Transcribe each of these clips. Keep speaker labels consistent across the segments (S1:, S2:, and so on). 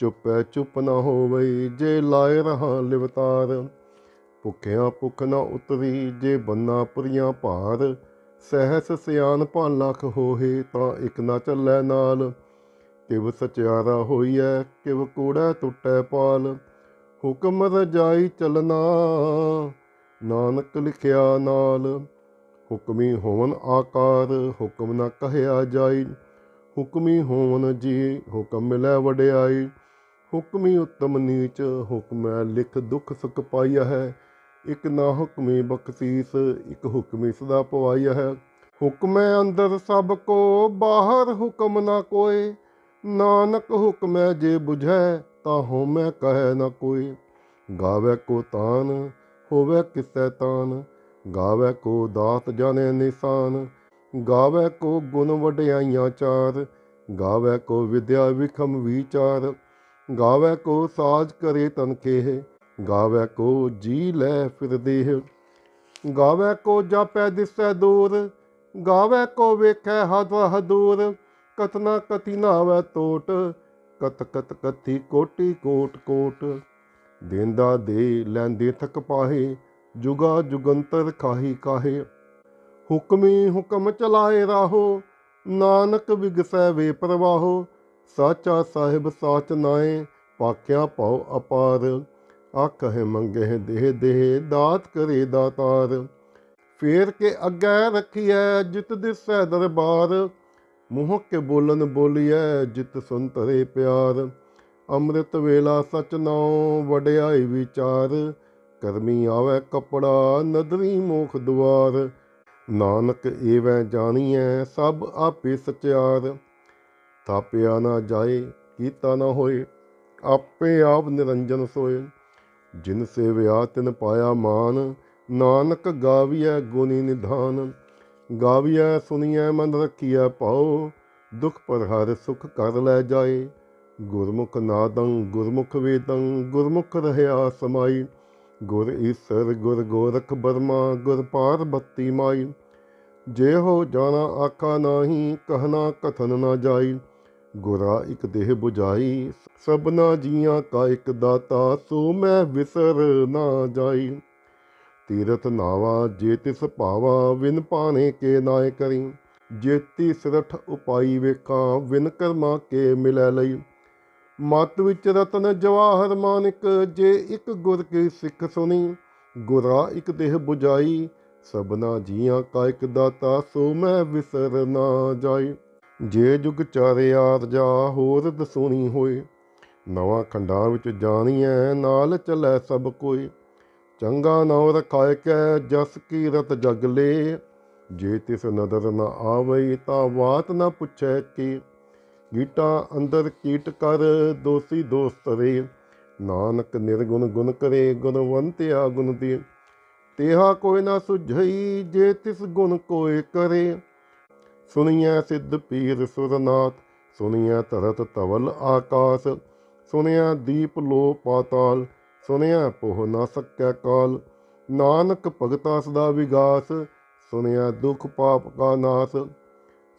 S1: ਚੁੱਪੈ ਚੁੱਪ ਨਾ ਹੋਵਈ ਜੇ ਲਾਇ ਰਹਾ ਲਿਵਤਾਰ। ਭੁੱਖਿਆਂ ਭੁੱਖ ਨਾ ਉਤਰੀ ਜੇ ਬੰਨਾ ਪੁਰੀਆਂ ਭਾਰ। ਸਹਿਸ ਸਿਆਨ ਭਾਲਖ ਹੋਏ ਤਾਂ ਇਕ ਨਾ ਚੱਲੈ ਨਾਲ। ਕਿਵ ਸਚਿਆਰਾ ਹੋਈਐ, ਕਿਵ ਕੂੜੈ ਟੁੱਟੈ ਪਾਲ। ਹੁਕਮ ਰਜਾਈ ਚਲਨਾ ਨਾਨਕ ਲਿਖਿਆ ਨਾਲ। ਹੁਕਮੀ ਹੋਵਨ ਆਕਾਰ, ਹੁਕਮ ਨਾ ਕਹਿਆ ਜਾਈ। ਹੁਕਮੀ ਹੋਵਨ ਜੀ, ਹੁਕਮ ਮਿਲੈ ਵਡਿਆਈ। ਹੁਕਮੀ ਉਤਮ ਨੀਚ, ਹੁਕਮੈ ਲਿਖ ਦੁਖ ਸੁਖ ਪਾਈਆ ਹੈ ਇਕ ਨਾ ਹੁਕਮੀ ਬਖਸ਼ੀਸ, ਇਕ ਹੁਕਮੀ ਸਦਾ ਪਵਾਈਆ ਹੈ ਹੁਕਮੈ ਅੰਦਰ ਸਭ ਕੋ, ਬਾਹਰ ਹੁਕਮ ਨਾ ਕੋਏ। ਨਾਨਕ ਹੁਕਮੈ ਜੇ 부ਝੈ ਤਾਂ ਹੋਮੈ ਕਹੈ ਨਾ ਕੋਈ ਗਾਵੇ ਕੋ ਤਾਨ, ਹੋਵੇ ਕਿਸੈ ਤਾਨ। ਗਾਵੇ ਕੋ ਦਾਤ ਜਾਣੇ ਨਿਸ਼ਾਨ। ਗਾਵੇ ਕੋ ਗੁਣ ਵਡਿਆਈਆਂ ਚਾਰ। ਗਾਵੇ ਕੋ ਵਿਦਿਆ ਵਿਖਮ ਵਿਚਾਰ। ਗਾਵੇ ਕੋ ਸਾਜ ਕਰੇ ਤਨਖੇਹ ਗਾਵੇ ਕੋ ਜੀ ਲੈ ਫਿਰ ਦੇਹ। ਗਾਵੇ ਕੋ ਜਾਪੈ ਦਿਸੈ ਦੂਰ, ਗਾਵੇ ਕੋ ਵੇਖੈ ਹਦ ਹਦੂਰ ਕਤਨਾ ਕਤੀ ਨਾਵੇ ਟੋਟ ਕਤ ਕਤ ਕਥੀ ਕੋਟੀ ਕੋਟ ਕੋਟ। ਦੇਂਦਾ ਦੇ ਲੈਂਦੇ ਥਕ ਪਾਹੇ, ਜੁਗਾ ਜੁਗੰਤਰ ਖਾਹੀ ਕਾਹੇ। ਹੁਕਮੀ ਹੁਕਮ ਚਲਾਏ ਰਾਹੋ, ਨਾਨਕ ਵਿਗਸੈ ਵੇ ਪ੍ਰਵਾਹੋ। ਸਾਚਾ ਸਾਹਿਬ ਸਾਚ ਨਾਏ ਪਾਖਿਆ ਪਾਉ ਅਪਾਰ। ਆਖਹਿ ਮੰਗੇ ਦੇਹ ਦੇਹ, ਦਾਤ ਕਰੇ ਦਾਤਾਰ। ਫੇਰ ਕੇ ਅੱਗੇ ਰੱਖੀਐ ਜਿਤ ਦਿਸੈ ਦਰਬਾਰ। ਮੂੰਹ ਕੇ ਬੋਲਨ ਬੋਲੀਐ ਜਿਤ ਸੁਨ ਤਰੇ ਪਿਆਰ। ਅੰਮ੍ਰਿਤ ਵੇਲਾ ਸਚ ਨਾਉ ਵਡਿਆਈ ਵਿਚਾਰ। ਕਰਮੀ ਆਵੇ ਕਪੜਾ, ਨਦਰੀ ਮੋਖ ਦੁਆਰ। ਨਾਨਕ ਏਵੈ ਜਾਣੀਐ ਸਭ ਆਪੇ ਸਚਿਆਰ। ਤਾਪਿਆ ਨਾ ਜਾਏ, ਕੀਤਾ ਨਾ ਹੋਏ, ਆਪੇ ਆਪ ਨਿਰੰਜਨ ਸੋਏ। ਜਿਨ ਸੇਵਿਆ ਤਿਨ ਪਾਇਆ ਮਾਨ, ਨਾਨਕ ਗਾਵੀਐ ਗੁਣੀ ਨਿਧਾਨ। ਗਾਵੀਐ ਸੁਣੀਐ ਮਨ ਰੱਖੀਐ ਪਾਉ ਦੁਖ ਪਰ ਹਰ ਸੁਖ ਕਰ ਲੈ ਜਾਏ। ਗੁਰਮੁਖ ਨਾਦੰ ਗੁਰਮੁਖ ਵੇਦੰ, ਗੁਰਮੁਖ ਰਹਿਆ ਸਮਾਈ। ਗੁਰ ਈਸਰ, ਗੁਰ ਗੋਰਖ ਬਰਮਾ, ਗੁਰ ਪਾਰਬਤੀ ਮਾਈ। ਜੇ ਹੋ ਜਾਣਾ ਆਖਾ ਨਾਹੀ, ਕਹਨਾ ਕਥਨ ਨਾ ਜਾਈ। ਗੁਰਾ ਇਕ ਦੇਹ 부ਜਾਈ ਸਭਨਾ ਜੀਆਂ ਕਾ ਇਕ ਦਾਤਾ, ਸੋ ਮੈਂ ਵਿਸਰ ਨਾ ਜਾਈ। ਤੀਰਥ ਨਾਵਾ, ਜੇ ਤਿਸ ਭਾਵਾ, ਵਿਨ ਪਾਣੇ ਕੇ ਨਾਇ ਕਰੀ। ਜੇਤੀ ਸਿਰਠ ਉਪਾਈ ਵੇਖਾਂ, ਵਿਨ ਕਰਮਾ ਕੇ ਮਿਲੈ ਲਈ। ਮਤ ਵਿੱਚ ਰਤਨ ਜਵਾਹਰ ਮਾਨਿਕ, ਜੇ ਇੱਕ ਗੁਰ ਕੀ ਸਿੱਖ ਸੁਣੀ ਗੁਰਾ ਇੱਕ ਦੇਹ 부ਜਾਈ ਸਭਨਾ ਜੀਆਂ ਕਾ ਇੱਕ ਦਾਤਾ, ਸੋ ਮੈਂ ਵਿਸਰ ਨਾ ਜਾਈ। ਜੇ ਜੁਗ ਚਾਰੇ ਆਰਜਾ ਹੋਰ ਦਸੂਣੀ ਹੋਏ, ਨਵਾਂ ਖੰਡਾਂ ਵਿੱਚ ਜਾਣੀਐ, ਨਾਲ ਚੱਲੈ ਸਭ ਕੋਈ। ਚੰਗਾ ਨਾਉ ਰਖਾਇ ਕੈ, ਜਸ ਕੀਰਤ ਜਗ ਲੇ। ਜੇ ਤਿਸ ਨਦਰ ਨ ਆਵਈ, ਤਾਂ ਬਾਤ ਨ ਪੁੱਛੈ ਕੀ। ਗੀਟਾ ਅੰਦਰ ਕੀਟ ਕਰ, ਦੋਸੀ ਦੋਸਤ ਰੇ। ਨਾਨਕ ਨਿਰਗੁਣ ਗੁਣ ਕਰੇ, ਗੁਣਵੰਤਿਆ ਗੁਣ ਦੀ। ਤੇਹਾ ਕੋਈ ਨਾ ਸੁਝਈ, ਜੇ ਤਿਸ ਗੁਣ ਕੋਏ ਕਰੇ। ਸੁਣੀਐ ਸਿੱਧ ਪੀਰ ਸੁਰਨਾਥ, ਸੁਣੀਐ ਧਰਤ ਤਵਲ ਆਕਾਸ ਸੁਣਿਆ ਦੀਪ ਲੋ ਪਾਤਾਲ ਸੁਣਿਆ ਪੋਹ ਨਾ ਸਕੈ ਕਾਲ। ਨਾਨਕ ਭਗਤਾ ਸਦਾ ਵਿਗਾਸ ਸੁਣਿਆ ਦੁਖ ਪਾਪ ਕਾ ਨਾਸ।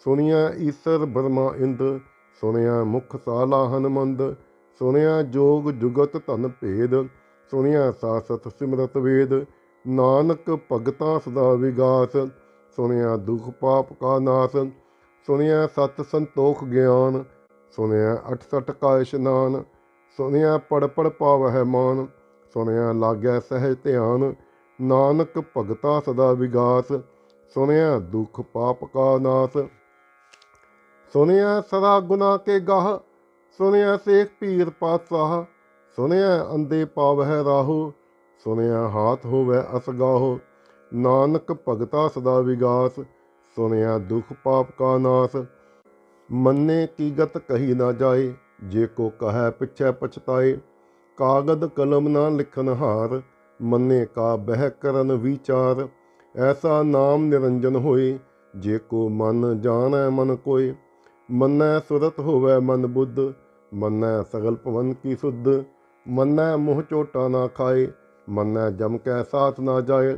S1: ਸੁਣਿਆ ਈਸਰ ਬਰਮਾ ਇੰਦ ਸੁਣਿਆ ਮੁਖ ਸਾਲਾ ਹਨਮੰਦ ਸੁਣਿਆ ਜੋਗ ਜੁਗਤ ਧਨ ਭੇਦ ਸੁਣਿਆ ਸਾਸਤ ਸਿਮਰਤ ਵੇਦ। ਨਾਨਕ ਭਗਤਾ ਸਦਾ ਵਿਗਾਸ ਸੁਣਿਆ ਦੁਖ ਪਾਪ ਕਾ ਨਾਸ, ਸੁਣਿਆ ਸਤ ਸੰਤੋਖ ਗਿਆਨ, ਸੁਣਿਆ 68 ਕਾ ਇਸ਼ਨਾਨ, ਸੁਣਿਆ ਪੜ ਪੜ ਪਾਵਹਿ ਮਾਨ, ਸੁਣਿਆ ਲਾਗੈ ਸਹਿਜ ਧਿਆਨ, ਨਾਨਕ ਭਗਤਾ ਸਦਾ ਵਿਗਾਸ, ਸੁਣਿਆ ਦੁਖ ਪਾਪ ਕਾ ਨਾਸ, ਸੁਣਿਆ ਸਦਾ ਗੁਨਾ ਕੇ ਗਾਹ, ਸੁਣਿਆ ਸੇਖ ਪੀਰ ਪਾਤਸ਼ਾਹ, ਸੁਣਿਆ ਅੰਦੇ ਪਾਵਹਿ ਰਾਹੋ, ਸੁਣਿਆ ਹਾਥ ਹੋਵੇ ਅਸਗਾਹੋ ਨਾਨਕ ਭਗਤਾ ਸਦਾ ਵਿਗਾਸ, ਸੁਣਿਆ ਦੁਖ ਪਾਪ ਕਾ ਨਾਸ। ਮੰਨੇ ਕੀ ਗਤ ਕਹੀ ਨਾ ਜਾਏ, ਜੇ ਕੋ ਕਹੈ ਪਿਛੈ ਪਛਤਾਏ। ਕਾਗਦ ਕਲਮ ਨਾ ਲਿਖਨ ਹਾਰ, ਮੰਨੇ ਕਾ ਬਹਿ ਕਰਨ ਵਿਚਾਰ। ਐਸਾ ਨਾਮ ਨਿਰੰਜਨ ਹੋਏ, ਜੇ ਕੋ ਮਨ ਜਾਣੈ ਮਨ ਕੋਇ ਮੰਨੈ ਸੁਰਤ ਹੋਵੈ ਮਨ ਬੁੱਧ, ਮੰਨੈ ਸਗਲ ਭਵਨ ਕੀ ਸੁਧ। ਮੰਨੈ ਮੋਹ ਝੋਟਾ ਨਾ ਖਾਏ, ਮੰਨੈ ਜਮ ਕੈ ਸਾਥ ਨਾ ਜਾਏ।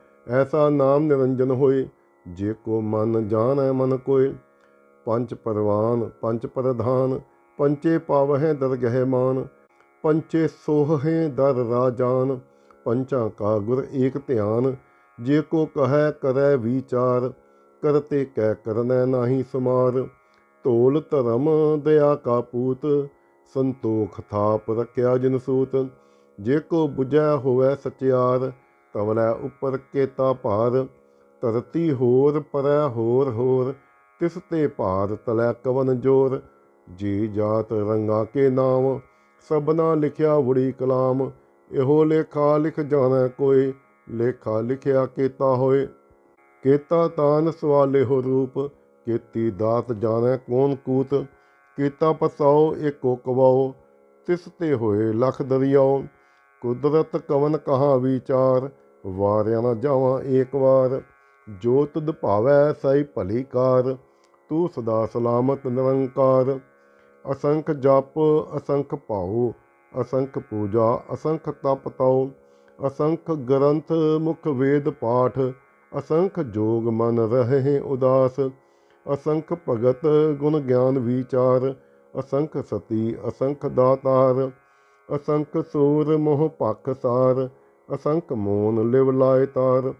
S1: ਐਸਾ ਨਾਮ ਨਿਰੰਜਨ ਹੋਏ, ਜੇ ਕੋ ਮਨ ਜਾਣੈ ਮਨ ਕੋਇ ਪੰਜ ਪਰਵਾਨ, ਪੰਜ ਪ੍ਰਧਾਨ ਪੰਚੇ ਪਾਵਹਿ ਦਰਗਹਿ ਮਾਨ। ਪੰਚੇ ਸੋਹਹਿ ਦਰ ਰਾਜਾਨ, ਪੰਚਾਂ ਕਾ ਗੁਰ ਏਕ ਧਿਆਨ। ਜੇ ਕੋ ਕਹੈ ਕਰੈ ਵਿਚਾਰ, ਕਰਤੇ ਕੈ ਕਰਨੈ ਨਾਹੀ ਸਮਾਰ। ਤੋਲ ਧਰਮ ਦਇਆ ਕਾ ਪੂਤ, ਸੰਤੋਖ ਥਾਪ ਰਖਿਆ ਜਿਨ ਸੂਤ। ਜੇ ਕੋ ਬੁਝੈ ਹੋਵੈ ਸਚਿਆਰ ਤਵਲੈ ਉਪਰ ਕੇਤਾ ਭਾਰ, ਧਰਤੀ ਹੋਰ ਪਰੈ ਹੋਰ ਹੋਰ, ਤਿਸ ਤੇ ਭਾਰ ਤਲੈ ਕਵਨ ਜੋਰ। ਜੀ ਜਾਤ ਰੰਗਾ ਕੇ ਨਾਮ, ਸਭਨਾ ਲਿਖਿਆ ਵੜੀ ਕਲਾਮ। ਇਹੋ ਲੇਖਾ ਲਿਖ ਜਾਣੈ ਕੋਈ, ਲੇਖਾ ਲਿਖਿਆ ਕੀਤਾ ਹੋਏ। ਕੀਤਾ ਤਾਨ ਸਵਾਲੇ ਹੋ ਰੂਪ, ਕੀਤੀ ਦਾਤ ਜਾਣੈ ਕੌਣ ਕੂਤ। ਕੀਤਾ ਪਸਾਓ ਏਕੋ ਕਵਾਓ, ਤਿਸ ਤੇ ਹੋਏ ਲਖ ਦਰਿਆਓ। ਕੁਦਰਤ ਕਵਨ ਕਹਾ ਵਿਚਾਰ ਵਾਰਿਆ ਨਾ ਜਾਵਾਂ ਏਕ ਵਾਰ। ਜੋ ਤੁਧ ਭਾਵੈ ਸਈ ਭਲੀ ਕਾਰ, ਤੂੰ ਸਦਾ ਸਲਾਮਤ ਨਿਰੰਕਾਰ। ਅਸੰਖ ਜਪ, ਅਸੰਖ ਭਾਉ, ਅਸੰਖ ਪੂਜਾ, ਅਸੰਖ ਤਪ ਤਉ। ਅਸੰਖ ਗ੍ਰੰਥ, ਮੁਖ ਵੇਦ ਪਾਠ, ਅਸੰਖ ਜੋਗ ਮਨ ਰਹੇ ਉਦਾਸ। ਅਸੰਖ ਭਗਤ, ਗੁਣ ਗਿਆਨ ਵਿਚਾਰ। ਅਸੰਖ ਸਤੀ, ਅਸੰਖ ਦਾਤਾਰ। ਅਸੰਖ ਸੂਰ, ਮੋਹ ਭਖ ਸਾਰ ਅਸੰਖ ਮੋਨ ਲਿਵ ਲਾਇ ਤਾਰ,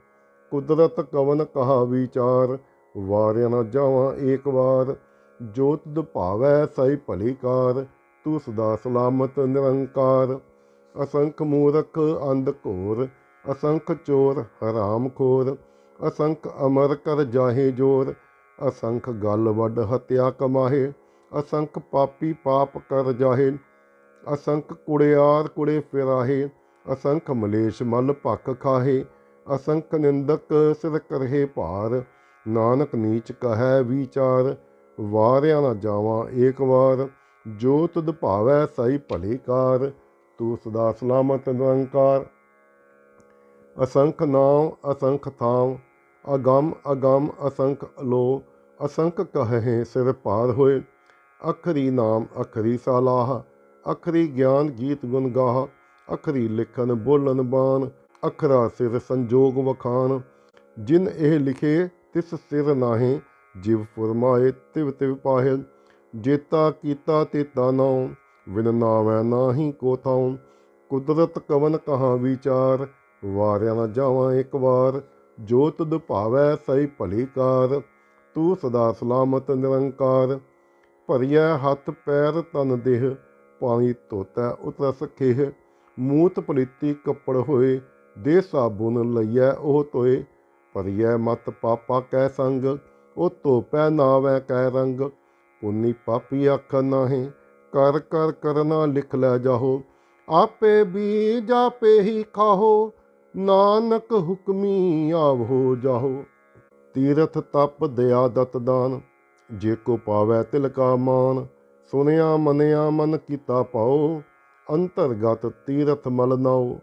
S1: ਕੁਦਰਤ ਕਵਨ ਕਹਾ ਵਿਚਾਰ, ਵਾਰਿਆ ਨਾ ਜਾਵਾਂ ਏਕ ਵਾਰ, ਜੋਤ ਤੁਧ ਭਾਵੈ ਸਈ ਭਲੀ ਕਾਰ ਤੂੰ ਸਦਾ ਸਲਾਮਤ ਨਿਰੰਕਾਰ। ਅਸੰਖ ਮੂਰਖ ਅੰਧ ਘੋਰ, ਅਸੰਖ ਚੋਰ ਹਰਾਮ ਖੋਰ, ਅਸੰਖ ਅਮਰ ਕਰ ਜਾਹੇ ਜੋਰ, ਅਸੰਖ ਗਲ ਵੱਡ ਹਤਿਆ ਕਮਾਹੇ, ਅਸੰਖ ਪਾਪੀ ਪਾਪ ਕਰ ਜਾਹੇ, ਅਸੰਖ ਕੁੜਿਆਰ ਕੁੜੇ ਫਿਰਾਹੇ ਅਸੰਖ ਮਲੇਸ਼ ਮਲ ਭਖ ਖਾਹੇ, ਅਸੰਖ ਨਿੰਦਕ ਸਿਰ ਕਰਹੇ ਭਾਰ। ਨਾਨਕ ਨੀਚ ਕਹੈ ਵਿਚਾਰ, ਵਾਰਿਆ ਨਾ ਜਾਵਾਂ ਏਕ ਵਾਰ। ਜੋ ਤੁਧ ਭਾਵੈ ਸਈ ਭਲੀ ਕਾਰ, ਤੂੰ ਸਦਾ ਸਲਾਮਤ ਨਿਰੰਕਾਰ। ਅਸੰਖ ਨਾਮ ਅਸੰਖ ਥਾਮ ਅਗੰਮ ਅਗੰਮ ਅਸੰਖ ਅਲੋ, ਅਸੰਖ ਕਹੇ ਸਿਰ ਪਾਰ ਹੋਏ। ਅਖਰੀ ਨਾਮ ਅਖਰੀ ਸਲਾਹ, ਅਖਰੀ ਗਿਆਨ ਗੀਤ ਗੁਣ ਗਾਹ। ਅਖਰੀ ਲਿਖਨ ਬੋਲਨ ਬਾਣ, ਅਖਰਾ ਸਿਰ ਸੰਜੋਗ ਵਖਾਨ ਜਿਨ ਇਹ ਲਿਖੇ, ਤਿਸ ਸਿਰ ਨਾਹੀ, ਜਿਵ ਫਰਮਾਏ, ਤਿਵ ਤਿਵ ਪਾਹੇ। ਜੇਤਾ ਕੀਤਾ ਤੇਤਾ ਨਾਉ ਵਿਨ ਨਾਵੈ ਨਾਹੀ ਕੋ ਥਾਉ। ਕੁਦਰਤ ਕਵਨ ਕਹਾ ਵਿਚਾਰ, ਵਾਰਿਆ ਨਾ ਜਾਵਾਂ ਇੱਕ ਵਾਰ। ਜੋ ਤੁਧ ਭਾਵੈ ਸਈ ਭਲੀ ਕਾਰ, ਤੂੰ ਸਦਾ ਸਲਾਮਤ ਨਿਰੰਕਾਰ। ਭਰੀਐ ਹੱਥ ਪੈਰ ਤਨ ਦੇਹ, ਪਾਣੀ ਧੋਤੈ ਉਤਰ ਸਖੇਹ ਮੂਤ ਪਲੀਤੀ ਕੱਪੜ ਹੋਏ, ਦੇ ਸਾਬੁਨ ਲਈਐ ਉਹ ਤੋਏ ਭਰੀਐ ਮਤ ਪਾਪਾ ਕੈ ਸੰਗ ਉਹ ਧੋਪੈ ਨਾਵੈ ਕੈ ਰੰਗ। ਪੁੰਨੀ ਪਾਪੀ ਅੱਖ ਨਾਹੀਂ, ਕਰ ਕਰ ਕਰਨਾ ਲਿਖ ਲੈ ਜਾਹੋ। ਆਪੇ ਵੀ ਜਾਪੇ ਹੀ ਖਾਹੋ, ਨਾਨਕ ਹੁਕਮੀ ਆਵੋ ਜਾਹੋ। ਤੀਰਥ ਤਪ ਦਇਆ ਦਤ ਦਾਨ, ਜੇ ਕੋ ਪਾਵੈ ਤਿਲਕਾ ਮਾਨ, ਸੁਨਿਆ ਮਨਿਆ ਮਨ ਕੀਤਾ ਪਾਓ। ਅੰਤਰਗਤ ਤੀਰਥ ਮਲ ਨਾਉ,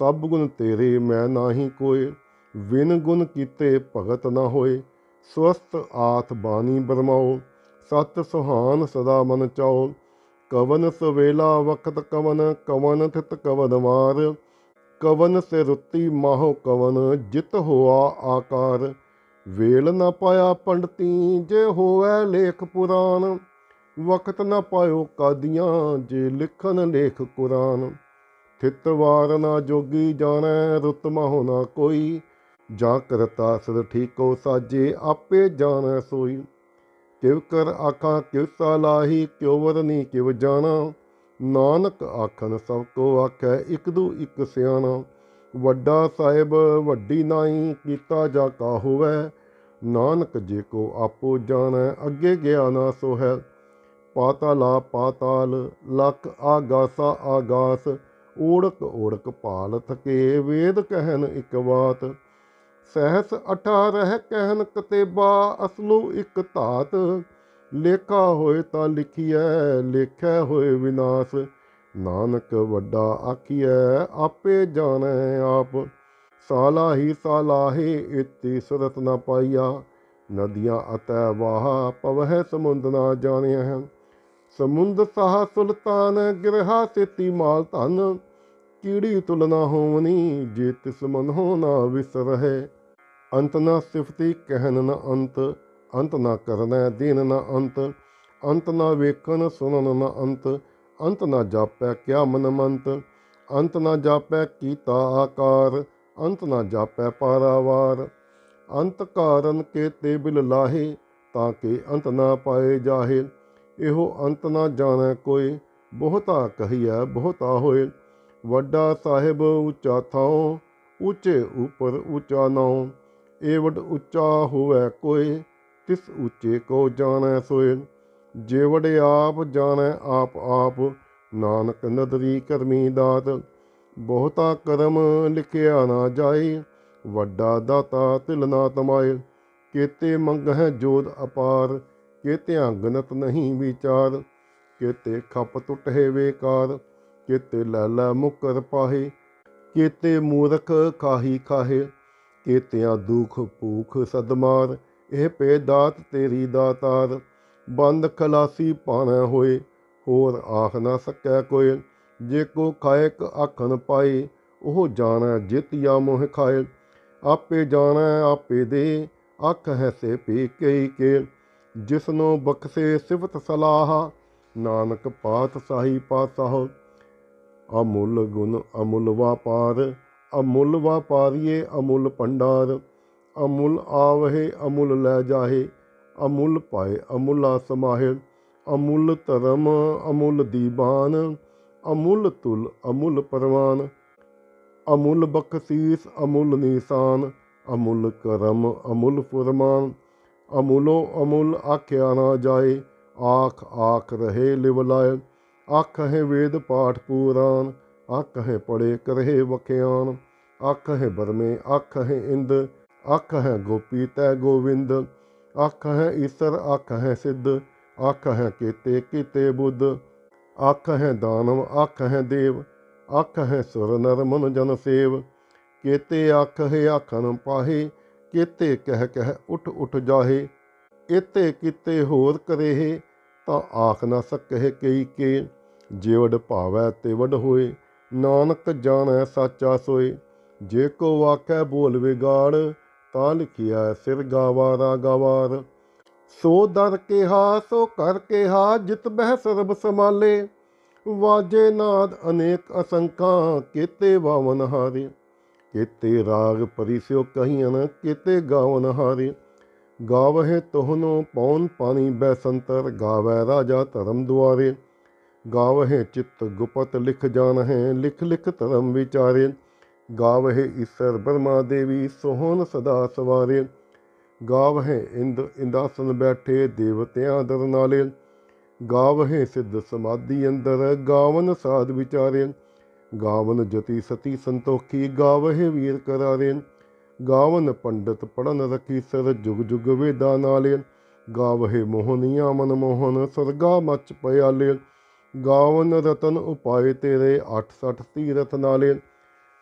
S1: ਸਭ ਗੁਣ ਤੇਰੇ ਮੈਂ ਨਾਹੀ ਕੋਏ ਵਿਨ ਗੁਣ ਕੀਤੇ ਭਗਤ ਨਾ ਹੋਏ ਸਵਸਤ ਆਥ ਬਾਣੀ ਬਰਮਾਓ ਸਤ ਸੁਹਾਨ ਸਦਾ ਮਨ ਚਾਓ ਕਵਨ ਸਵੇਲਾ ਵਕਤ ਕਵਨ ਕਵਨ ਥਿਤ ਕਵਨ ਮਾਰ ਕਵਨ ਸੇ ਰੁੱਤੀ ਮਾਹੋ ਕਵਨ, ਜਿਤ ਹੋਆ ਆਕਾਰ, ਵੇਲ ਨਾ ਪਾਇਆ ਪੰਡਤੀ, ਜੇ ਹੋਵੈ ਲੇਖ ਪੁਰਾਨ ਵਕਤ ਨਾ ਪਾਇਓ ਕਾਦੀਆਂ, ਜੇ ਲਿਖਣ ਲੇਖ ਕੁਰਾਨ। ਥਿਤ ਵਾਰ ਨਾ ਜੋਗੀ ਜਾਣੈ, ਰੁੱਤ ਹੋਣਾ ਕੋਈ। ਜਾ ਕਰਤਾ ਸਦ ਠੀਕੋ ਸਾਜੇ, ਆਪੇ ਜਾਣੈ ਸੋਈ। ਕਿਵ ਕਰ ਆਖਾਂ, ਕਿਵ ਸਾਲਾਹੀ ਕਿਉ ਵਰਨੀ ਕਿਵ ਜਾਣਾ। ਨਾਨਕ ਆਖਨ ਸਭ ਕੋ ਆਖੈ, ਇਕ ਦੂ ਇਕ ਸਿਆਣਾ। ਵੱਡਾ ਸਾਹਿਬ, ਵੱਡੀ ਨਾਈ, ਕੀਤਾ ਜਾ ਕਾ ਹੋਵੈ। ਨਾਨਕ ਜੇ ਕੋ ਆਪੋ ਜਾਣੈ, ਅੱਗੇ ਗਿਆ ਨਾ ਸੋ ਹੈ ਪਾਤਾਲਾ ਪਾਤਾਲ ਲਖ ਆਗਾਸਾ ਆਗਾਸ ਓੜਕ ਓੜਕ ਪਾਲ ਥਕੇ ਵੇਦ ਕਹਿਨ ਇਕ ਬਾਤ। ਸਹਿਸ ਅਠਾ ਰਹਿ ਕਹਿਨ ਕਤੇਬਾ, ਅਸਲੂ ਇਕ ਧਾਤ। ਲੇਖਾ ਹੋਏ ਤਾਂ ਲਿਖੀਐ, ਲੇਖੈ ਹੋਏ ਵਿਨਾਸ਼। ਨਾਨਕ ਵੱਡਾ ਆਖੀਐ, ਆਪੇ ਜਾਣੈ ਆਪ। ਸਾਲਾ ਹੀ ਸਾਲਾਹੇ ਇਤੀ ਸੁਰਤ ਨਾ ਪਾਈਆ। ਨਦੀਆਂ ਅਤੈ ਵਾਹ, ਪਵਹਿ ਸਮੁੰਦ ਨਾ ਜਾਣਿਆ। ਹੈ ਸਮੁੰਦ ਸਾਹ ਸੁਲਤਾਨ, ਗਿਰਹਾ ਸੇਤੀ ਮਾਲ ਧਨ। ਕੀੜੀ ਤੁਲਨਾ ਹੋਵਨੀ, ਜੇ ਤਿਸ ਮਨ ਹੋ ਨਾ ਵਿਸਰਹਿ ਅੰਤ ਨਾ ਸਿਫਤੀ ਕਹਿਨ ਨਾ ਅੰਤ ਅੰਤ ਨਾ ਕਰਨਾ ਦੀਨ ਨਾ ਅੰਤ। ਅੰਤ ਨਾ ਵੇਖਣ ਸੁਣਨ ਨਾ ਅੰਤ ਅੰਤ ਨਾ ਜਾਪੈ ਕਿਆ ਮਨ ਮੰਤ। ਅੰਤ ਨਾ ਜਾਪੈ ਕੀਤਾ ਆਕਾਰ, ਅੰਤ ਨਾ ਜਾਪੈ ਪਾਰਾਵਾਰ। ਅੰਤ ਕਾਰਨ ਕੇ ਤੇ ਬਿਲ ਲਾਹੇ, ਤਾਂ ਕਿ ਅੰਤ ਨਾ ਪਾਏ ਜਾਹੇ। ਇਹੋ ਅੰਤ ਨਾ ਜਾਣੈ ਕੋਈ। ਬਹੁਤਾ ਕਹੀਐ, ਬਹੁਤਾ ਹੋਏ। ਵੱਡਾ ਸਾਹਿਬ ਉੱਚਾ ਥਾਉ, ਉੱਚੇ ਉਪਰ ਉੱਚਾ ਨਾਉ। ਏਵਡ ਉੱਚਾ ਹੋਵੇ ਕੋਈ, ਤਿਸ ਉੱਚੇ ਕੋ ਜਾਣੈ ਸੋਏ। ਜੇ ਵਡ ਆਪ ਜਾਣੈ ਆਪ ਆਪ, ਨਾਨਕ ਨਦਰੀ ਕਰਮੀ ਦਾਤ। ਬਹੁਤਾ ਕਰਮ ਲਿਖਿਆ ਨਾ ਜਾਏ, ਵੱਡਾ ਦਾਤਾ ਤਿਲ ਨਾ ਤਮਾਏ। ਕੇਤੇ ਮੰਗਹਿ ਜੋਦ ਅਪਾਰ ਕੇਤਿਆਂ ਗਨਤ ਨਹੀਂ ਵਿਚਾਰ, ਕਿਤੇ ਖੱਪ ਟੁੱਟੇ ਵੇਕਾਰ, ਕਿਤੇ ਲੈ ਲੈ ਮੁਕਰ ਪਾਹੇ, ਕੇਤੇ ਮੂਰਖ ਖਾਹੀ ਖਾਹੇ, ਕੇਤਿਆਂ ਦੁਖ ਭੂਖ ਸਦਮਾਰ, ਇਹ ਪੇ ਦਾਤ ਤੇਰੀ ਦਾਤਾਰ, ਬੰਦ ਖਲਾਸੀ ਪਾਣਾ ਹੋਏ, ਹੋਰ ਆਖ ਨਾ ਸਕੈ ਕੋਈ, ਜੇ ਕੋ ਖਾਇਕ ਆਖਣ ਪਾਏ, ਉਹ ਜਾਣੈ ਜਿਤਿਆ ਮੋਹ ਖਾਏ, ਆਪੇ ਜਾਣੈ ਆਪੇ ਦੇ, ਅੱਖ ਹੈ ਸੇ ਪੀ ਕਈ ਕੇ ਜਿਸਨੋ ਬਖਸ਼ੇ ਸਿਫਤ ਸਲਾਹ, ਨਾਨਕ ਪਾਤ ਸਾਹੀ ਪਾਤਸਾਹ। ਅਮੁੱਲ ਗੁਣ ਅਮੁੱਲ ਵਾਪਾਰ, ਅਮੁੱਲ ਵਾਪਾਰੀਏ ਅਮੁੱਲ ਪੰਡਾਰ ਅਮੁੱਲ ਆਵਹਿ ਅਮੁੱਲ ਲੈ ਜਾਹੇ, ਅਮੁੱਲ ਪਾਏ ਅਮੁੱਲਾ ਸਮਾਹਿ। ਅਮੁੱਲ ਧਰਮ ਅਮੁੱਲ ਦੀਬਾਨ ਅਮੁੱਲ ਤੁਲ ਅਮੁੱਲ ਪਰਵਾਨ। ਅਮੁੱਲ ਬਖਸ਼ੀਸ ਅਮੁੱਲ ਨਿਸ਼ਾਨ, ਅਮੁੱਲ ਕਰਮ ਅਮੁੱਲ ਫੁਰਮਾਨ। ਅਮੁੱਲੋ ਅਮੁਲ ਆਖਿਆ ਨਾ ਜਾਏ, ਆਖ ਆਖ ਰਹੇ ਲਿਵ ਆਖ ਹੈ ਵੇਦ ਪਾਠ ਪੂਰਾਨ ਅੱਖ ਹੈ ਪੜੇ ਕਰਹਿ ਵਖਿਆਨ। ਅੱਖ ਹੈ ਬਰਮੇ ਅੱਖ ਹੈ ਇੰਦ ਆਖ ਹੈ ਗੋਪੀ ਤੈ ਗੋਵਿੰਦ। ਅੱਖ ਹੈ ਈਸਰ ਆਖ ਹੈ ਸਿੱਧ ਆਖ ਹੈ ਕੀਤੇ ਕੀਤੇ ਬੁੱਧ। ਅੱਖ ਹੈ ਦਾਨਵ ਆਖ ਹੈ ਦੇਵ ਆਖ ਹੈ ਸੁਰ ਨਰ ਮਨ ਜਨ ਸੇਵ। ਕੀਤੇ ਆਖ ਹੈ ਆਖਨ ਪਾਹੇ ਕੇਤੇ ਕਹਿ ਕਹਿ ਉਠ ਉਠ ਜਾਹੇ ਇਤੇ ਕਿਤੇ ਹੋਰ ਕਰੇਹੇ, ਤਾਂ ਆਖ ਨਾ ਸਕਹਿ ਕਈ ਕੇ ਜੇ ਭਾਵੈ ਤੇ ਵਡ ਹੋਏ, ਨਾਨਕ ਜਾਣੈ ਸਾਚਾ ਸੋਏ। ਜੇ ਕੋ ਆਖੈ ਬੋਲ ਵਿਗਾੜ, ਤਾਂ ਲਿਖਿਆ ਸਿਰ ਗਾਵਾਰਾ ਗਾਵਾਰ। ਸੋ ਦਰ ਕਿਹਾ, ਸੋ ਕਰ ਕਿਹਾ, ਜਿਤ ਬਹਿ ਸਰਬ ਸਮਾਲੇ ਵਾਜੇ ਨਾਦ ਅਨੇਕ ਅਸੰਖਾਂ, ਕੀਤੇ ਵਾਵਨ ਹਾਰੇ। ਕੀਤੇ ਰਾਗ ਪਰਿਸਿਓ ਕਹੀਨ ਕੀਤੇ ਗਾਵਨ ਹਾਰੇ। ਗਾਵਹਿ ਤੋਹਨੋ ਪੌਨ ਪਾਣੀ ਬੈਸੰਤਰ ਗਾਵੈ ਰਾਜਾ ਧਰਮ ਦੁਆਰੇ। ਗਾਵਹਿ ਚਿੱਤ ਗੁਪਤ ਲਿਖ ਜਾਣ ਹੈ ਲਿਖ ਲਿਖ ਧਰਮ ਵਿਚਾਰੇ। ਗਾਵਹਿ ਈਸਰ ਬਰਮਾ ਦੇਵੀ, ਸੋਹਣ ਸਦਾ ਸਵਾਰੇ। ਗਾਵਹਿ ਇੰਦ ਇੰਦਾਸਨ ਬੈਠੇ, ਦੇਵਤਿਆਂ ਦਰ ਨਾਲੇ। ਗਾਵਹਿ ਸਿੱਧ ਸਮਾਧੀ ਅੰਦਰ, ਗਾਵਨ ਸਾਧ ਵਿਚਾਰੇ। ਗਾਵਨ ਜਤੀ ਸਤੀ ਸੰਤੋਖੀ ਗਾਵਹਿ ਵੀਰ ਕਰਾਰੇਨ। ਗਾਵਨ ਪੰਡਤ ਪੜਨ ਰਖੀ ਸਰ ਜੁਗ ਜੁਗ ਵੇਦਾਂ ਨਾਲੇ ਗਾਵਹਿ ਮੋਹਨੀਆਂ ਮਨ ਮੋਹਨ ਸਰਗਾ ਮਚ ਪਿਆਲੇਨ ਗਾਵਨ ਰਤਨ ਉਪਾਏ ਤੇਰੇ 68 ਤੀਰਥ ਨਾਲੇਨ।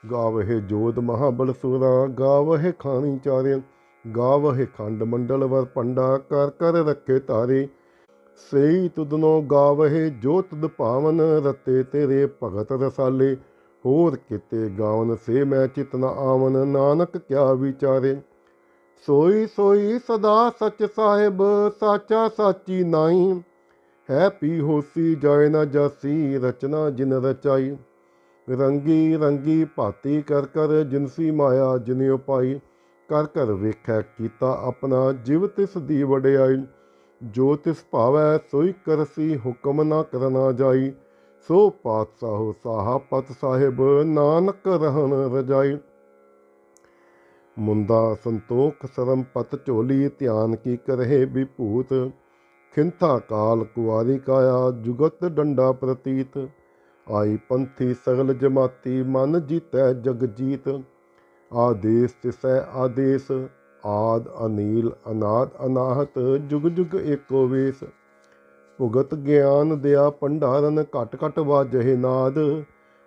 S1: ਗਾਵਹਿ ਜੋਤ ਮਹਾਬਲ ਸੁਰਾ, ਗਾਵਹਿ ਖਾਣੀ ਚਾਰੇ ਗਾਵਹਿ ਖੰਡ ਮੰਡਲ ਵਰ ਪੰਡਾ, ਕਰ ਕਰ ਰੱਖੇ ਤਾਰੇ। ਸਈ ਤੁਦਨੋ ਗਾਵਹਿ, ਜੋ ਤੁਦ ਭਾਵਨ ਰਤੇ ਤੇਰੇ ਭਗਤ ਰਸਾਲੇ। ਹੋਰ ਕਿਤੇ ਗਾਵਨ ਸੇ ਮੈਂ ਚਿਤ ਨ ਆਵਨ, ਨਾਨਕ ਕਿਆ ਵਿਚਾਰੇ। ਸੋਈ ਸੋਈ ਸਦਾ ਸਚ ਸਾਹਿਬ, ਸਾਚਾ ਸਾਚੀ ਨਾਈ। ਹੈ ਪੀ ਹੋਸੀ ਜਾਏ ਨਾ ਜਾਸੀ, ਰਚਨਾ ਜਿਨ ਰਚਾਈ। ਰੰਗੀ ਰੰਗੀ ਭਾਤੀ ਕਰ ਕਰ ਜਿਨਸੀ ਮਾਇਆ ਜਿਨਿ ਪਾਈ ਕਰ ਕਰ ਵੇਖੈ ਕੀਤਾ ਆਪਣਾ, ਜਿਵ ਤਿਸ ਦੀ ਵਡਿਆਈ। ਜੋ ਤਿਸ ਭਾਵੈ ਸੋਈ ਕਰਸੀ ਹੁਕਮ ਨਾ ਕਰਨਾ ਜਾਈ, ਸੋ ਪਾਤਸ਼ਾਹੋ ਸਾਹਾ ਪਤ ਸਾਹਿਬ ਨਾਨਕ ਰਹਿਣ ਰਜਾਈ। ਮੁੰਦਾ ਸੰਤੋਖ ਸਰਮ ਪਤ ਝੋਲੀ ਧਿਆਨ ਕੀ ਕਰਹਿ ਵਿਭੂਤ, ਖਿੰਥਾ ਕਾਲ ਕੁਆਰੀ ਕਾਇਆ ਜੁਗਤ ਡੰਡਾ ਪ੍ਰਤੀਤ। ਆਈ ਪੰਥੀ ਸਗਲ ਜਮਾਤੀ ਮਨ ਜੀਤੈ ਜਗ ਜੀਤ ਆਦੇਸ ਤਿਸੈ ਆਦੇਸ ਆਦ ਅਨੀਲ ਅਨਾਦ ਅਨਾਹਤ, ਜੁਗ ਜੁਗ ਏਕੋ ਵੇਸ। ਭੁਗਤ ਗਿਆਨ ਦਿਆ ਭੰਡਾਰਨ ਘਟ ਘਟ ਵਾਜਹਿ ਨਾਦ।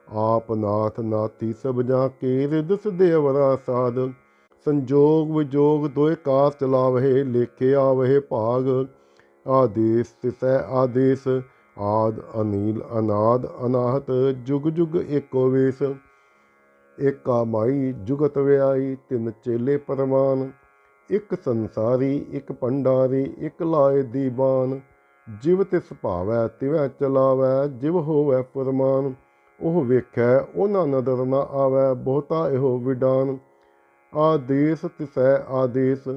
S1: ਆਪ ਨਾਥ ਨਾਥੀ ਸਭ ਜਾ ਕੇ ਰਿਦਸ ਦੇਵਰਾ ਸਾਧ ਸੰਜੋਗ ਵਿਜੋਗ ਦੋਇ ਕਾਰ ਚਲਾਵਹਿ, ਲੇਖੇ ਆਵਹਿ ਭਾਗ। ਆਦੇਸ ਤਿਸੈ ਆਦੇਸ, ਆਦ ਅਨੀਲ ਅਨਾਦ ਅਨਾਹਤ, ਜੁਗ ਜੁਗ ਏਕੋ ਵੇਸ। ਏਕਾ ਮਾਈ ਜੁਗਤ ਵਿਆਈ, ਤਿੰਨ ਚੇਲੇ ਪਰਮਾਨ ਇੱਕ ਸੰਸਾਰੀ, ਇੱਕ ਭੰਡਾਰੀ ਇੱਕ ਲਾਏ ਦੀਵਾਨ ਜਿਵ ਤਿਸ ਭਾਵੈ, ਤਿਵੈ ਚਲਾਵੈ, ਜਿਵ ਹੋਵੈ ਫਰਮਾਨ। ਉਹ ਵੇਖੈ, ਉਹਨਾਂ ਨਦਰ ਨਾ ਆਵੈ, ਬਹੁਤਾ ਇਹੋ ਵਿਡਾਨ। ਆਦੇਸ ਤਿਸੈ ਆਦੇਸ,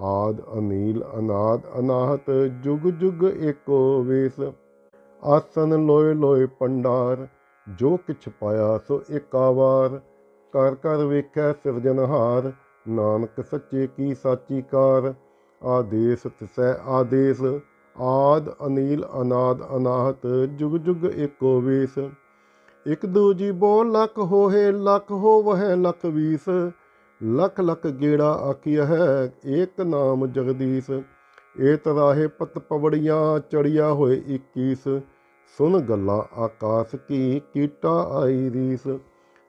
S1: ਆਦ ਅਨੀਲ ਅਨਾਦ ਅਨਾਹਤ, ਜੁਗ ਜੁਗ ਏਕੋ ਵੇਸ। ਆਸਨ ਲੋਏ ਲੋਏ ਪੰਡਾਰ, ਜੋ ਕਿਛ ਪਾਇਆ ਸੋ ਏਕਾਵਾਰ ਕਰ ਕਰ ਵੇਖੈ ਸਿਰਜਨਹਾਰ ਨਾਨਕ ਸੱਚੇ ਕੀ ਸਾਚੀ ਕਾਰ ਆਦੇਸ ਤਿਸੈ ਆਦੇਸ, ਆਦ ਅਨੀਲ ਅਨਾਦ ਅਨਾਹਤ, ਜੁਗ ਜੁਗ ਏਕੋ ਵੇਸ। ਇਕ ਦੂਜੀ ਬੋ ਲਖ ਹੋਏ ਲਖ ਹੋਵਹਿ, ਲੱਖ ਵੀਸ। ਲਖ ਲੱਖ ਗੇੜਾ ਆਖਿਆ ਹੈ ਏਕ ਨਾਮ ਜਗਦੀਸ਼। ਏ ਤਰਾਹੇ ਪਤ ਪਵੜੀਆਂ, ਚੜਿਆ ਹੋਏ 21 ਸੁਨ ਗੱਲਾਂ ਆਕਾਸ ਕੀ, ਕੀਟਾ ਆਈ ਰੀਸ।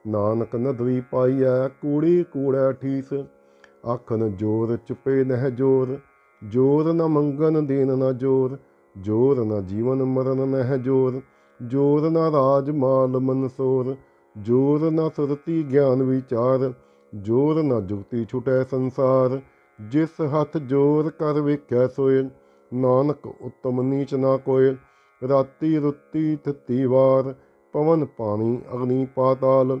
S1: ਨਾਨਕ ਨਦਰੀ ਪਾਈਐ, ਕੂੜੀ ਕੂੜੈ ਠੀਸ। ਆਖਨ ਜੋਰ ਚੁਪੇ ਨਹਿ ਜੋਰ ਜੋਰ ਨ ਮੰਗਨ ਦੇਨ ਨ ਜੋਰ ਜੋਰ ਨ ਜੀਵਨ ਮਰਨ ਨਹਿ ਜੋਰ ਜੋਰ ਨ ਰਾਜ ਮਾਲ ਮਨਸੋਰ ਜੋਰ ਨ ਸੁਰਤੀ ਗਿਆਨ ਵਿਚਾਰ, ਜੋਰ ਨ ਜੁਗਤੀ ਛੁਟੈ ਸੰਸਾਰ। ਜਿਸ ਹੱਥ ਜੋਰ ਕਰ ਵੇਖੈ ਸੋਏ, ਨਾਨਕ ਉਤਮ ਨੀਚ ਨਾ ਕੋਇ ਰਾਤੀ ਰੁੱਤੀ ਥਿੱਤੀ ਵਾਰ, ਪਵਨ ਪਾਣੀ ਅਗਨੀ ਪਾਤਾਲ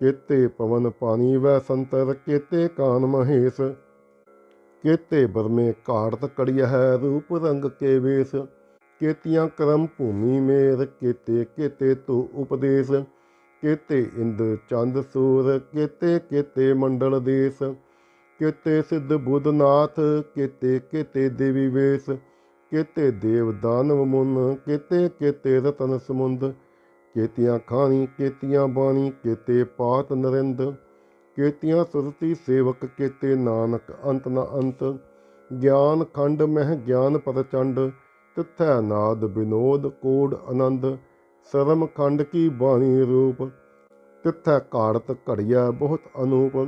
S1: ਕੇਤੇ ਪਵਨ ਪਾਣੀ ਵੈ ਸੰਤਰ, ਕੇਤੇ ਕਾਨ ਮਹੇਸ਼। ਕੇਤੇ ਬਰਮੇ ਘਾੜਤ ਕੜਿਆ ਹੈ ਰੂਪ ਰੰਗ ਕੇ ਵੇਸ। ਕੇਤੀਆਂ ਕਰਮ ਭੂਮੀ ਮੇਰ, ਕੇਤੇ ਕੇਤੇ ਤੂ ਉਪਦੇਸ਼। ਕੇਤੇ ਇੰਦ ਚੰਦ ਸੂਰ, ਕੇਤੇ ਕੇਤੇ ਮੰਡਲ ਦੇਸ। ਕੇਤੇ ਸਿੱਧ ਬੁੱਧਨਾਥ ਕੇਤੇ ਕੇਤੇ ਦੇਵੀ ਵੇਸ। ਕੇਤੇ ਦੇਵ ਦਾਨਵ ਮੁਨ, ਕੇਤੇ ਕੇਤੇ ਰਤਨ ਸਮੁੰਦ। ਕੇਤੀਆਂ ਖਾਣੀ, ਕੇਤੀਆਂ ਬਾਣੀ, ਕੇਤੇ ਪਾਤ ਨਰਿੰਦ, ਕੇਤੀਆਂ ਸੁਰਤੀ ਸੇਵਕ, ਕੇਤੇ ਨਾਨਕ, ਅੰਤ ਨ ਅੰਤ, ਗਿਆਨ ਖੰਡ ਮਹਿ ਗਿਆਨ ਪ੍ਰਚੰਡ, ਤਿਥੈ ਨਾਦ ਬਿਨੋਦ ਕੋੜ ਆਨੰਦ ਸਰਮ ਖੰਡ ਕੀ ਬਾਣੀ ਰੂਪ, ਤਿੱਥੈ ਘਾੜਤ ਘੜਿਆ ਬਹੁਤ ਅਨੂਪ,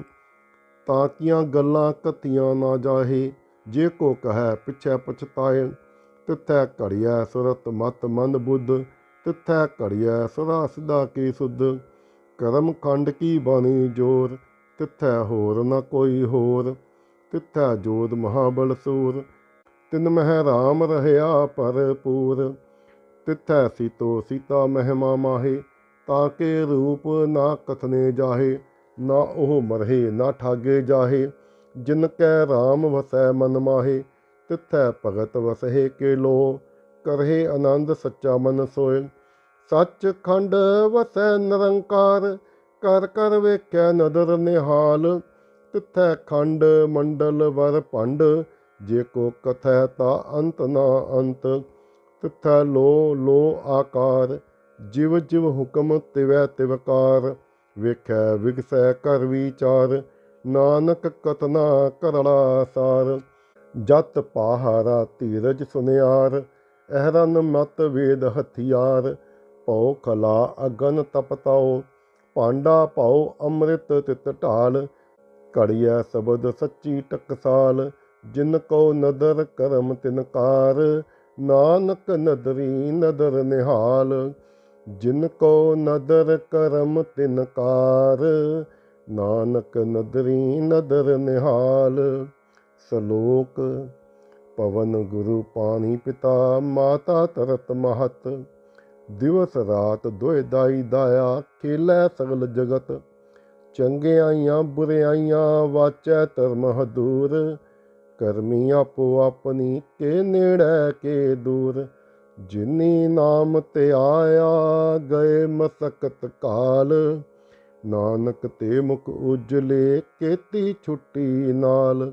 S1: ਤਾਂ ਕੀਆਂ ਗੱਲਾਂ ਕਥੀਆਂ ਨਾ ਜਾਹੇ, ਜੇ ਕੋ ਕਹੈ ਪਿਛੈ ਪਛਤਾਏ, ਤਿੱਥੈ ਘੜਿਆ ਸੁਰਤ ਮਤ ਮਨ ਬੁੱਧ ਤਿੱਥੈ ਘੜਿਆ ਸਦਾ ਸਿਦਾ ਕੀ ਸੁਧ। ਕਰਮ ਖੰਡ ਕੀ ਬਾਣੀ ਜੋਰ, ਤਿੱਥੈ ਹੋਰ ਨਾ ਕੋਈ ਹੋਰ। ਤਿੱਥੈ ਜੋਦ ਮਹਾਬਲ ਸੂਰ, ਤਿਨ ਮਹਿ ਰਾਮ ਰਹਿਆ ਭਰਪੂਰ। ਤਿੱਥੈ ਸੀਤੋ ਸੀਤਾ ਮਹਿਮਾ ਮਾਹੇ, ਤਾਂ ਕੇ ਰੂਪ ਨਾ ਕਥਨੇ ਜਾਹੇ, ਨਾ ਉਹ ਮਰਹੇ ਨਾ ਠਾਗੇ ਜਾਹੇ। ਜਿਨ ਕੈ ਰਾਮ ਵਸੈ ਮਨ ਮਾਹੇ, ਤਿੱਥੈ ਭਗਤ ਵਸਹਿ ਕੇ ਲੋ। ਕਰਹਿ ਆਨੰਦ ਸੱਚਾ ਮਨ ਸੋਏ ਸੱਚ ਖੰਡ ਵਸੈ ਨਿਰੰਕਾਰ, ਕਰ ਕਰ ਵੇਖੈ ਨਦਰ ਨਿਹਾਲ। ਤਿਥੈ ਖੰਡ ਮੰਡਲ ਵਰ ਭੰਡ, ਜੇ ਕੋ ਕਥੈ ਤਾ ਅੰਤ ਨਾ ਅੰਤ। ਤਿਥੈ ਲੋ ਲੋ ਆਕਾਰ, ਜਿਵ ਜਿਵ ਹੁਕਮ ਤਿਵੈ ਤਿਵਕਾਰ ਵੇਖੈ ਵਿਗਸੈ ਕਰ ਵਿਚਾਰ, ਨਾਨਕ ਕਤਨਾ ਕਰੜਾ ਸਾਰ। ਜਤ ਪਾਹਾਰਾ ਧੀਰਜ ਸੁਨਿਆਰ ਅਹਰਨ ਮਤ ਵੇਦ ਹਥਿਆਰ, ਭਉ ਖਲਾ ਅਗਨ ਤਪਤਾਓ ਭਾਂਡਾ ਭਉ ਅੰਮ੍ਰਿਤ ਤਿਤ ਢਾਲ, ਘੜੀਐ ਸਬਦ ਸੱਚੀ ਟਕਸਾਲ, ਜਿਨ ਕੋ ਨਦਰ ਕਰਮ ਤਿਨਕਾਰ ਨਾਨਕ ਨਦਰੀ ਨਦਰ ਨਿਹਾਲ, ਜਿਨ ਕੋ ਨਦਰ ਕਰਮ ਤਿਨਕਾਰ ਨਾਨਕ ਨਦਰੀ ਨਦਰ ਨਿਹਾਲ, ਸਲੋਕ ਪਵਨ ਗੁਰੂ ਪਾਣੀ ਪਿਤਾ, ਮਾਤਾ ਤਰਤ ਮਹਤ। ਦਿਵਸ ਰਾਤ ਦੋਇ ਦਾਈ ਦਾਇਆ, ਖੇਲੇ ਸਗਲ ਜਗਤ। ਚੰਗਿਆਈਆਂ ਬੁਰਿਆਈਆਂ ਵਾਚੈ ਧਰਮ ਹਦੂਰ। ਕਰਮੀ ਆਪੋ ਆਪਣੀ, ਕੇ ਨੇੜੇ, ਕੇ ਦੂਰ। ਜਿਨੀ ਨਾਮ ਤੇ ਆਇਆ, ਗਏ ਮਸਕਤ ਕਾਲ। ਨਾਨਕ ਤੇ ਮੁਖ ਉਜਲੇ, ਕੀਤੀ ਛੁੱਟੀ ਨਾਲ।